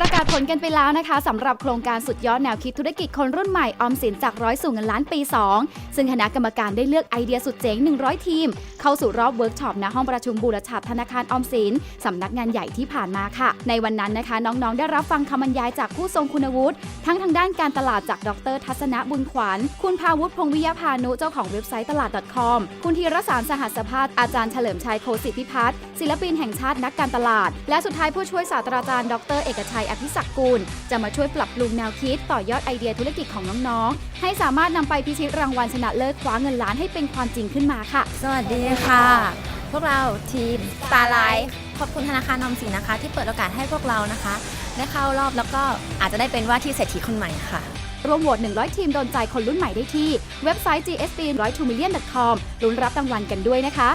nuestra าศผลกันไปแล้วนะคะสำหรับโครงการสุดยอดแนวคิดธุรกิจคนรุ่นใหม่ออมสินจากร้อยสู่เงินล้านปี 2 ซึ่งคณะกรรมการได้เลือกไอเดียสุดเจ๋ง 100 ทีม เข้าสู่รอบเวิร์กช็อปณห้องประชุมบูรชาติธนาคารออมสินสำนักงานใหญ่ที่ผ่านมาค่ะ ในวันนั้นนะคะ น้องๆ ได้รับฟังคำบรรยายจากผู้ทรงคุณวุฒิทั้งทางด้านการตลาดจากดร ทัศนบุญขวัญคุณพาวุฒิพงษ์วิยาพานุเจ้าของเว็บไซต์ตลาด .com คุณธีรสารสหัสภาพอาจารย์เฉลิมชัยโคสิทธิพิพัฒน์ศิลปินแห่งชาตินักการตลาด และสุดท้ายผู้ช่วยศาสตราจารย์ดร เอกชัยอภิศักดิ์กุลจะมาช่วยปรับปรุงแนวคิดต่อยอดไอเดียธุรกิจของน้องๆ ให้สามารถนำไปพิชิตรางวัลชนะเลิศคว้าเงินล้านให้เป็นความจริงขึ้นมาค่ะ สวัสดีค่ะ พวกเราทีม Starlight ขอบคุณธนาคารออมสินนะคะ ที่เปิดโอกาสให้พวกเรานะคะ ได้เข้ารอบแล้วก็อาจจะได้เป็นว่าที่เศรษฐีคนใหม่ค่ะร่วมโหวต100 ทีมโดนใจคนรุ่นใหม่ได้ที่ เว็บไซต์ gsp 102 million com ลุ้นรับรางวัลกันด้วยนะคะ